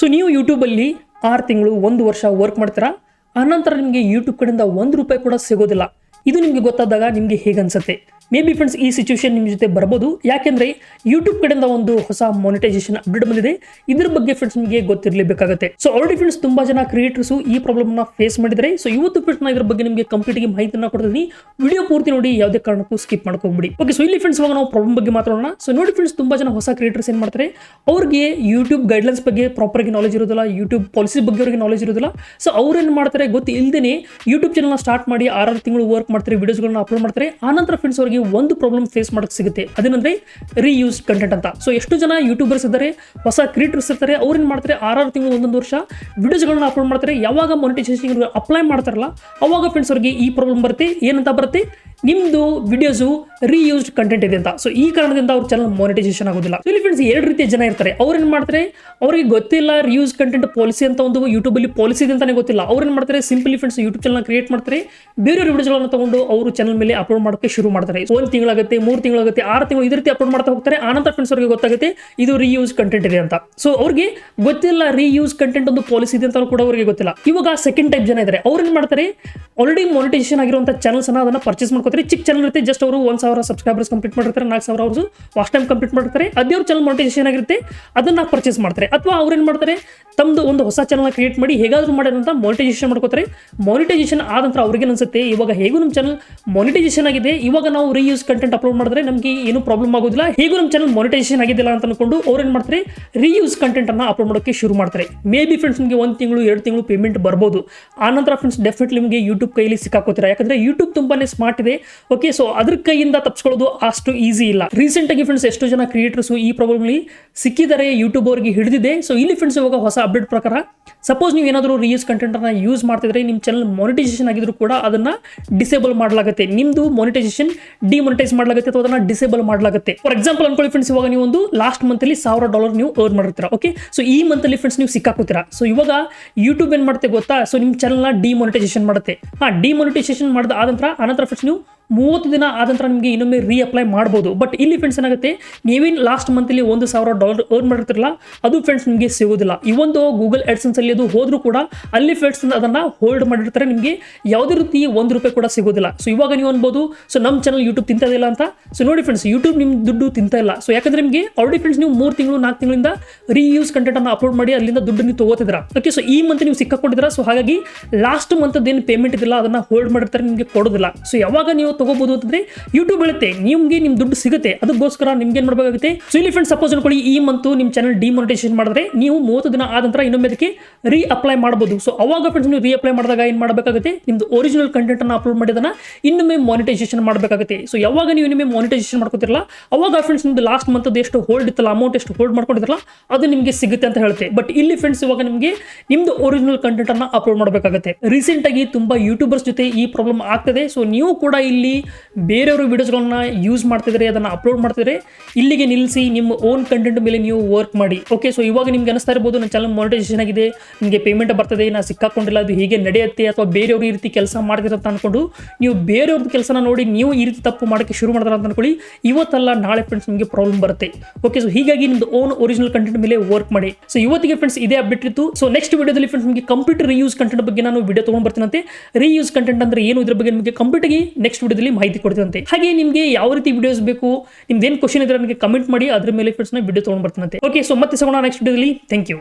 So ನೀವು ಯೂಟ್ಯೂಬಲ್ಲಿ ಆರು ತಿಂಗಳು, ಒಂದು ವರ್ಷ ವರ್ಕ್ ಮಾಡ್ತೀರಾ? ಆನಂತರ ನಿಮಗೆ ಯೂಟ್ಯೂಬ್ ಕಡೆಯಿಂದ ಒಂದು ರೂಪಾಯಿ ಕೂಡ ಸಿಗೋದಿಲ್ಲ. ಇದು ನಿಮಗೆ ಗೊತ್ತಾದಾಗ ನಿಮಗೆ ಹೇಗೆ ಅನ್ಸುತ್ತೆ? ಮೇ ಬಿ ಫ್ರೆಂಡ್ಸ್ ಈ ಸಿಚುವೇಶನ್ ನಿಮ್ಮ ಜೊತೆ ಬರ್ಬೋದು. ಯಾಕೆಂದರೆ ಯೂಟ್ಯೂಬ್ ಕಡೆಯಿಂದ ಒಂದು ಹೊಸ ಮಾನಿಟೈಸೇಷನ್ ಅಪ್ಡೇಟ್ ಬಂದಿದೆ. ಇದ್ರ ಬಗ್ಗೆ ಫ್ರೆಂಡ್ಸ್ ನಿಮಗೆ ಗೊತ್ತಿರಲೇಬೇಕಾಗುತ್ತೆ. ಸೊ ಆಲ್ರೆಡಿ ಫ್ರೆಂಡ್ಸ್ ತುಂಬ ಜನ ಕ್ರಿಯೇಟರ್ಸ್ ಈ ಪ್ರಾಬ್ಲಮ್ನ ಫೇಸ್ ಮಾಡಿದರೆ ಸೊ ಇವತ್ತು ಫ್ರೆಂಡ್ಸ್ ನಾನು ಇದ್ರ ಬಗ್ಗೆ ನಿಮಗೆ ಕಂಪ್ಲೀಟ್ ಆಗಿ ಮಾಹಿತಿನ ಕೊಡ್ತೀನಿ ವಿಡಿಯೋ ಪೂರ್ತಿ ನೋಡಿ, ಯಾವುದೇ ಕಾರಣಕ್ಕೂ ಸ್ಕಿಪ್ ಮಾಡ್ಕೊಂಬಿಡಿ. ಓಕೆ ಸೊ ಇಲ್ಲಿ ಫ್ರೆಂಡ್ಸ್ ಇವಾಗ ನಾವು ಪ್ರಾಬ್ಲಮ್ ಬಗ್ಗೆ ಮಾತಾಡೋಣ. ಸೊ ನೋಡಿ ಫ್ರೆಂಡ್ಸ್ ತುಂಬ ಜನ ಹೊಸ ಕ್ರಿಯೇಟರ್ಸ್ ಏನು ಮಾಡ್ತಾರೆ? ಅವ್ರಿಗೆ ಯೂಟ್ಯೂಬ್ ಗೈಡ್ಲೈನ್ಸ್ ಬಗ್ಗೆ ಪ್ರಾಪರ್ ಆಗಿ ನಾಲೆಜ್ ಇರೋದಿಲ್ಲ. ಯೂಟ್ಯೂಬ್ ಪಾಲಿಸಿ ಬಗ್ಗೆ ಅವರಿಗೆ ನಾಲೆಜ್ ಇರೋದಿಲ್ಲ. ಸೊ ಅವ್ರೇನು ಮಾಡ್ತಾರೆ ಗೊತ್ತಿಲ್ಲದೇ ಯೂಟ್ಯೂಬ್ ಚಾನಲ್ನ ಸ್ಟಾರ್ಟ್ ಮಾಡಿ ಆರಾರು ತಿಂಗಳು ವರ್ಕ್ ಮಾಡ್ತಾರೆ ವಿಡಿಯೋಸ್ಗಳನ್ನ ಅಪ್ಲೋಡ್ ಮಾಡ್ತಾರೆ, ಆನಂತರ ಫ್ರೆಂಡ್ಸ್ ಅವರಿಗೆ ಒಂದು ಪ್ರಾಬ್ಲಮ್ ಫೇಸ್ ಮಾಡಕ್ ಸಿಗುತ್ತೆ. ಅದೇನಂದ್ರೆ ರೀಯೂಸ್ ಕಂಟೆಂಟ್ ಅಂತ. ಸೊ ಎಷ್ಟು ಜನ ಯೂಟ್ಯೂಬರ್ಸ್ ಇದ್ದಾರೆ, ಹೊಸ ಕ್ರಿಯೇಟರ್ಸ್ ಇರ್ತಾರೆ ಅವ್ರೇನ್ ಮಾಡ್ತಾರೆ, ಆರಾರು ತಿಂಗಳು, ಒಂದೊಂದು ವರ್ಷ ವಿಡಿಯೋಸ್ಗಳನ್ನ ಅಪ್ಲೋಡ್ ಮಾಡ್ತಾರೆ, ಯಾವಾಗ ಮೊನಿಟೈಸೇಷನ್ ಅಪ್ಲೈ ಮಾಡ್ತಾರಲ್ಲ, ಅವಾಗ ಫ್ರೆಂಡ್ಸ್ ಅವರಿಗೆ ಈ ಪ್ರಾಬ್ಲಮ್ ಬರುತ್ತೆ, ಏನಂತ ಬರುತ್ತೆ, ನಿಮ್ದು ವಿಡಿಯೋಸು ರೀಯೂಸ್ಡ್ ಕಂಟೆಂಟ್ ಇದೆ ಅಂತ. ಸೊ ಈ ಕಾರಣದಿಂದ ಅವ್ರ ಚಾನಲ್ ಮಾನಿಟೈಸೇಷನ್ ಆಗೋದಿಲ್ಲ. ಇಲ್ಲಿ ಫ್ರೆಂಡ್ಸ್ ಎರಡು ರೀತಿಯ ಜನ ಇರ್ತಾರೆ. ಅವ್ರೇನ್ ಮಾಡ್ತಾರೆ, ಅವರಿಗೆ ಗೊತ್ತಿಲ್ಲ ರೀಯೂಸ್ ಕಂಟೆಂಟ್ ಪಾಲಿಸಿ ಅಂತ ಒಂದು ಯೂಟ್ಯೂಬಲ್ಲಿ ಪಾಲಿಸಿ ಇದೆ ಅಂತಾನೆ ಗೊತ್ತಿಲ್ಲ. ಅವ್ರೇನ್ ಮಾಡ್ತಾರೆ simply friends YouTube channel create ಮಾಡ್ತಾರೆ ಬೇರೆ ವಿಡಿಯೋಸ್ಗಳನ್ನ ತಗೊಂಡು ಅವರು ಚಾನಲ್ ಮೇಲೆ ಅಪ್ಲೋಡ್ ಮಾಡಕ್ಕೆ ಶುರು ಮಾಡ್ತಾರೆ. ಒಂದು ತಿಂಗಳಾಗುತ್ತೆ, ಮೂರು ತಿಂಗಳಾಗುತ್ತೆ, ಆರು ತಿಂಗಳು ಇದೇ ರೀತಿ ಅಪ್ಲೋಡ್ ಮಾಡ್ತಾ ಹೋಗ್ತಾರೆ. ಆನಂತರ ಫ್ರೆಂಡ್ಸ್ ಅವರಿಗೆ ಗೊತ್ತಾಗುತ್ತೆ, ಇದು ರೀಯೂಸ್ ಕಂಟೆಂಟ್ ಇದೆ ಅಂತ. ಸೊ ಅವ್ರಿಗೆ ಗೊತ್ತಿಲ್ಲ ರೀಯೂಸ್ ಕಂಟೆಂಟ್ ಒಂದು ಪಾಲಿಸಿ ಇದೆ ಅಂತ ಕೂಡ ಅವರಿಗೆ ಗೊತ್ತಿಲ್ಲ. ಇವಾಗ ಸೆಕೆಂಡ್ ಟೈಪ್ ಜನ ಇದ್ದಾರೆ ಅವ್ರೇನ್ ಮಾಡ್ತಾರೆ ಆಲ್ರೆಡಿ ಮಾನಿಟೈಸೇಷನ್ ಆಗಿರುವಂಥ ಚಾನಲ್ಸ್ ಅನ್ನ ಅದನ್ನ ಪರ್ಚೇಸ್ ಮಾಡ್ಕೋತಾರೆ. ಚಿಕ್ಕ ಚಾನಲ್ ಇರುತ್ತೆ ಜಸ್ಟ್ ಅವರು ಒಂದ್ ಸಾವಿರ ಸಬ್ಸ್ಕ್ರೈಬರ್ಸ್ ಕಂಪ್ಲೀಟ್ ಮಾಡಿರ್ತಾರೆ, ನಾಲ್ಕು ಸಾವಿರ ಅವರು ವಾಸ್ಟ್ ಟೈಮ್ ಕಂಪ್ಲೀಟ್ ಮಾಡ್ತಾರೆ ಅದೇ ಅವ್ರ ಚಾನಲ್ ಮಾನಿಟೈಸೇಷನ್ ಆಗಿರುತ್ತೆ, ಅದನ್ನ ಪರ್ಚೇಸ್ ಮಾಡ್ತಾರೆ. ಅಥವಾ ಅವ್ರೇನ್ ಮಾಡ್ತಾರೆ ತಮ್ಮದು ಒಂದು ಹೊಸ ಚಾನಲ್ ಕ್ರಿಯೇಟ್ ಮಾಡಿ ಹೇಗಾದ್ರೂ ಮಾಡೋದಂತ ಮಾನಿಟೈಸೇಷನ್ ಮಾಡ್ಕೋತಾರೆ. ಮಾನಿಟೈಸೇಷನ್ ಆದ ನಂತರ ಅವ್ರಿಗೆ ಅನ್ಸುತ್ತೆ, ಇವಾಗ ಹೇಗೂ ನಮ್ಮ ಚಾನಲ್ ಮಾನಿಟೈಸೇಷನ್ ಆಗಿದೆ. ಇವಾಗ ನಾವು ರೀಯೂಸ್ ಕಂಟೆಂಟ್ ಅಪ್ಲೋಡ್ ಮಾಡಿದ್ರೆ ನಮಗೆ ಏನು ಪ್ರಾಬ್ಲಮ್ ಆಗೋದಿಲ್ಲ. ಹೇಗೂ ನಮ್ಮ ಚಾನಲ್ ಮಾನಿಟೈಸೇಷನ್ ಆಗಿದ್ದಿಲ್ಲ ಅಂತ ಅನ್ಕೊಂಡು ಏನು ಮಾಡ್ತಾರೆ? ರೀಯೂಸ್ ಕಂಟೆಂಟ್ ಅನ್ನ ಅಪ್ಲೋಡ್ ಮಾಡೋಕ್ಕೆ ಶುರು ಮಾಡ್ತಾರೆ. ಮೇ ಬಿ ಫ್ರೆಂಡ್ಸ್ ನಿಮಗೆ ಒಂದು ತಿಂಗಳು, ಎರಡು ತಿಂಗಳು ಪೇಮೆಂಟ್ ಬರ್ಬೋದು. ಆನಂತರ ಫ್ರೆಂಡ್ಸ್ ಡೆಫಿನೆಟ್ಲಿ ನಿಮಗೆ ಯೂಟ್ಯೂಬ್ ಕೈಯಲ್ಲಿ ಸಿಕ್ಕಾಕೋತೀರಾ? ಯಾಕಂದರೆ ಯೂಟ್ಯೂಬ್ ತುಂಬಾನೇ ಸ್ಮಾರ್ಟ್ ಇದೆ. ಓಕೆ ಸೊ ಅದ್ರ ಕೈಯಿಂದ ತಪ್ಪಿಸ್ಕೊಳ್ಳೋದು ಅಷ್ಟು ಈಸಿ ಇಲ್ಲ. ರೀಸೆಂಟಾಗಿ ಫ್ರೆಂಡ್ಸ್ ಎಷ್ಟೋ ಜನ ಕ್ರಿಯೇಟರ್ಸು ಈ ಪ್ರಾಬ್ಲಮ್ಲಿ ಸಿಕ್ಕಿದ್ದಾರೆ ಯೂಟ್ಯೂಬ್ ಅವರಿಗೆ ಹಿಡಿದಿದೆ. ಸೊ ಇಲ್ಲಿ ಫ್ರೆಂಡ್ಸ್ ಇವಾಗ ಹೊಸ ಅಪ್ಡೇಟ್ ಪ್ರಕಾರ ಸಪೋಸ್ ನೀವು ಏನಾದರೂ ರೀಯೂಸ್ ಕಂಟೆಂಟ್ ಅನ್ನ ಯೂಸ್ ಮಾಡ್ತಿದ್ರೆ ನಿಮ್ಮ ಚಾನಲ್ ಮಾನಿಟೈಸೇಷನ್ ಆಗಿದ್ರು ಕೂಡ ಅದನ್ನ ಡಿಸೇಬಲ್ ಮಾಡಲಾಗುತ್ತೆ. ನಿಮ್ದು ಮಾನಿಟೈಸೇಷನ್ ಡಿಮೊನಿಟೈಸ್ ಮಾಡಲಾಗುತ್ತೆ ಅಥವಾ ಅದನ್ನ ಡಿಸೇಬಲ್ ಮಾಡಲಾಗುತ್ತೆ. ಫಾರ್ ಎಕ್ಸಾಂಪಲ್ ಅನ್ಕೊಳ್ಳಿ ಫ್ರೆಂಡ್ಸ್ ಇವಾಗ ನೀವು ಒಂದು ಲಾಸ್ಟ್ ಮಂತ್ ಅಲ್ಲಿ ಸಾವಿರ ಡಾಲರ್ ನೀವು ಅರ್ನ್ ಮಾಡಿರ್ತೀರಾ ಓಕೆ ಸೊ ಈ ಮಂತ್ ಅಲ್ಲಿ ಫ್ರೆಂಡ್ಸ್ ನೀವು ಸಿಕ್ಕಾಕೋತೀರಾ ಸೊ ಇವಾಗ ಯೂಟ್ಯೂಬ್ ಏನ್ ಮಾಡುತ್ತೆ ಗೊತ್ತಾ? ಸೊ ನಿಮ್ಮ ಚಾನಲ್ನ ಡಿಮಾನಿಟೈಸೇಷನ್ ಮಾಡುತ್ತೆ. ಹಾ ಡಿಮಾನಿಟೈಸೇಷನ್ ಮಾಡಿದ ಆದ ನಂತರ ಆನಂತರ ಫ್ರೆಂಡ್ಸ್ ನೀವು ಮೂವತ್ತು ದಿನ ಆದ ನಂತರ ನಿಮಗೆ ಇನ್ನೊಮ್ಮೆ ರೀಅಪ್ಲೈ ಮಾಡ್ಬೋದು. ಬಟ್ ಇಲ್ಲಿ ಫ್ರೆಂಡ್ಸ್ ಏನಾಗುತ್ತೆ? ನೀವೇನು ಲಾಸ್ಟ್ ಮಂತಲ್ಲಿ ಒಂದು ಸಾವಿರ ಡಾಲರ್ ಅರ್ನ್ ಮಾಡಿರ್ತಿರಲ್ಲ, ಅದು ಫ್ರೆಂಡ್ಸ್ ನಿಮಗೆ ಸಿಗೋದಿಲ್ಲ. ಈ ಒಂದು ಗೂಗಲ್ ಅಲ್ಲಿ ಅದು ಹೋದರೂ ಕೂಡ ಅಲ್ಲಿ ಫ್ರೆಂಡ್ಸ್ ಅದನ್ನು ಹೋಲ್ಡ್ ಮಾಡಿರ್ತಾರೆ, ನಿಮಗೆ ಯಾವುದೇ ರೀತಿ ಒಂದು ರೂಪಾಯಿ ಕೂಡ ಸಿಗೋದಿಲ್ಲ. ಸೊ ಇವಾಗ ನೀವು ಅನ್ಬೋದು ಸೊ ನಮ್ಮ ಚಾನಲ್ ಯೂಟ್ಯೂಬ್ ತಿಂತದಿಲ್ಲ ಅಂತ? ಸೊ ನೋಡಿ ಫ್ರೆಂಡ್ಸ್ ಯೂಟ್ಯೂಬ್ ನಿಮ್ಮ ದುಡ್ಡು ತಿಂತ ಇಲ್ಲ. ಸೊ ಯಾಕಂದ್ರೆ ನಿಮಗೆ ಆಲ್ರೆಡಿ ಫ್ರೆಂಡ್ಸ್ ನೀವು ಮೂರು ತಿಂಗಳು, ನಾಲ್ಕು ತಿಂಗಳಿಂದ ರೀಯೂಸ್ ಕಂಟೆಂಟ್ ಅನ್ನು ಅಪ್ಲೋಡ್ ಮಾಡಿ ಅಲ್ಲಿಂದ ದುಡ್ಡು ನೀವು ತಗೋತಿದ್ರ ಓಕೆ ಸೊ ಈ ಮಂತ್ ನೀವು ಸಿಕ್ಕಾಕೊಂಡಿದ್ದೀರಾ ಸೊ ಹಾಗಾಗಿ ಲಾಸ್ಟ್ ಮಂತ್ ಏನು ಪೇಮೆಂಟ್ ಇದಿಲ್ಲ ಅದನ್ನ ಹೋಲ್ಡ್ ಮಾಡಿರ್ತಾರೆ, ನಿಮಗೆ ಕೊಡೋದಿಲ್ಲ. ಸೊ ಯಾವಾಗ ನೀವು ತಗೋಬಹುದು ಅಂತಂದ್ರೆ ಯೂಟ್ಯೂಬ್ ಹೇಳುತ್ತೆ, ನಿಮ್ಗೆ ನಿಮ್ ದುಡ್ಡು ಸಿಗುತ್ತೆ. ಅದಕ್ಕೋಸ್ಕರ ನಿಮ್ಗೆ ಏನ್ ಮಾಡಬೇಕಾಗುತ್ತೆ? ಸೊ ಇಲ್ಲಿ ಫ್ರೆಂಡ್ಸ್ ಸಪೋಸ್ ಅನ್ಕೊಳ್ಳಿ, ಈ ಮಂತ್ ನಿಮ್ ಚಾನಲ್ ಡಿಮೋನಿಟೇಷನ್ ಮಾಡಿದ್ರೆ ನೀವು ಮೂವತ್ತು ದಿನ ಆದ ನಂತರ ಇನ್ನೊಮ್ಮೆ ಅದಕ್ಕೆ ರೀ ಅಪ್ಲೈ ಮಾಡಬಹುದು ಸೊ ಅವಾಗ ಫ್ರೆಂಡ್ಸ್ ನೀವು ರೀ ಅಪ್ಲೈ ಮಾಡಿದಾಗ ಏನ್ ಮಾಡಬೇಕಾಗುತ್ತೆ? ನಿಮ್ದು ಒರಿಜಿನಲ್ ಕಂಟೆಂಟ್ ಅನ್ನು ಅಪ್ಲೋಡ್ ಮಾಡಿದನ್ನ ಇನ್ನೊಮ್ಮೆ ಮಾನಿಟೈಸೇಷನ್ ಮಾಡಬೇಕಾಗುತ್ತೆ. ಸೊ ಯಾವಾಗ ನೀವು ಇನ್ನೊಮ್ಮೆ ಮಾನಿಟೈಸೇಷನ್ ಮಾಡ್ಕೋತಿರಲ್ಲ, ಅವಾಗ ಫ್ರೆಂಡ್ಸ್ ನಿಮ್ದು ಲಾಸ್ಟ್ ಮಂತ್ ಎಷ್ಟು ಹೋಲ್ಡ್ ಇತ್ತಲ್ಲ ಅಮೌಂಟ್ ಎಷ್ಟು ಹೋಲ್ಡ್ ಮಾಡ್ಕೊಂಡಿರಲ್ಲ ಅದು ನಿಮಗೆ ಸಿಗುತ್ತೆ ಅಂತ ಹೇಳುತ್ತೆ. ಬಟ್ ಇಲ್ಲಿ ಫ್ರೆಂಡ್ಸ್ ಇವಾಗ ನಿಮಗೆ ನಿಮ್ದು ಒರಿಜಿನಲ್ ಕಂಟೆಂಟ್ ಅನ್ನ ಅಪ್ಲೋಡ್ ಮಾಡಬೇಕಾಗುತ್ತೆ. ರೀಸೆಂಟ್ ಆಗಿ ತುಂಬಾ ಯೂಟ್ಯೂಬರ್ಸ್ ಜೊತೆ ಈ ಪ್ರಾಬ್ಲಮ್ ಆಗ್ತದೆ. ಸೊ ನೀವು ಕೂಡ ಇಲ್ಲಿ ಬೇರೆಯವರು ವೀಡಿಯೋಸ್ಗಳನ್ನ ಯೂಸ್ ಮಾಡ್ತಿದ್ರೆ, ಅದನ್ನ ಅಪ್ಲೋಡ್ ಮಾಡ್ತಿದ್ರೆ, ಇಲ್ಲಿಗೆ ನಿಲ್ಲಿಸಿ, ನಿಮ್ಮ ಓನ್ ಕಂಟೆಂಟ್ ಮೇಲೆ ನೀವು ವರ್ಕ್ ಮಾಡಿ. ಓಕೆ ಸೊ ಇವಾಗ ನಿಮ್ಗೆ ಅನಿಸ್ತಾ ಇರ್ಬೋದು, ನನ್ನ ಚಾನಲ್ ಮಾನಿಟೈಸೇಷನ್ ಆಗಿದೆ, ನಿಮಗೆ ಪೇಮೆಂಟ್ ಬರ್ತದೆ, ನಾ ಸಿಕ್ಕಾಕೊಂಡಿಲ್ಲ, ಅದು ಹೀಗೆ ನಡೆಯುತ್ತೆ, ಅಥವಾ ಬೇರೆಯವರು ಈ ರೀತಿ ಕೆಲಸ ಮಾಡ್ತಿರಂತ ಅನ್ಕೊಂಡು, ನೀವು ಬೇರೆಯವ್ರದ್ದು ಕೆಲಸನ ನೋಡಿ, ನೀವು ಈ ರೀತಿ ತಪ್ಪು ಮಾಡೋಕ್ಕೆ ಶುರು ಮಾಡಿದ್ರೆ ಅಂತ ಅನ್ಕೊಳ್ಳಿ. ಇವತ್ತಲ್ಲ ನಾಳೆ ಫ್ರೆಂಡ್ಸ್ ನಿಮಗೆ ಪ್ರಾಬ್ಲಮ್ ಬರುತ್ತೆ. ಓಕೆ ಸೊ ಹೀಗಾಗಿ ನಿಮ್ದು ಓನ್ ಒರಿಜಿನಲ್ ಕಂಟೆಂಟ್ ಮೇಲೆ ವರ್ಕ್ ಮಾಡಿ. ಸೊ ಇವತ್ತಿಗೆ ಫ್ರೆಂಡ್ಸ್ ಇದೇ ಅಪ್ಡೇಟ್ ಇತ್ತು. ಸೊ ನೆಕ್ಸ್ಟ್ ವಿಡಿಯೋದಲ್ಲಿ ಫ್ರೆಂಡ್ಸ್ ನಿಮಗೆ ಕಂಪ್ಯೂಟರ್ ರೀಯೂಸ್ ಕಂಟೆಂಟ್ ಬಗ್ಗೆ ನಾನು ವಿಡಿಯೋ ತೊಗೊಂಡು ಬರ್ತೀನಂತೆ. ರೀಯೂಸ್ ಕಂಟೆಂಟ್ ಅಂದ್ರೆ ಏನು, ಇದ್ರ ಬಗ್ಗೆ ನಿಮಗೆ ಕಂಪ್ಲೀಟ್ ಆಗಿ ನೆಕ್ಸ್ಟ್ ವಿಡಿಯೋದಲ್ಲಿ ಮಾಹಿತಿ ಕೊಡ್ತೀನಂತೆ ಹಾಗೆ ನಿಮಗೆ ಯಾವ ರೀತಿ ವಿಡಿಯೋಸ್ ಬೇಕು ನಿಮ್ದು ಏನು ಕ್ವಶನ್ ಇದ್ರೆ ನನಗೆ ಕಮೆಂಟ್ ಮಾಡಿ, ಅದ್ರ ಮೇಲೆ ಫ್ರೆಂಡ್ಸ್ ವಿಡಿಯೋ ತೊಗೊಂಡು ಬರ್ತೀನಂತೆ. ಓಕೆ ಸೊ ಮತ್ತೆ ಸಿಗೋಣ ನೆಕ್ಸ್ಟ್ ವಿಡಿಯೋದಲ್ಲಿ ಥ್ಯಾಂಕ್ ಯು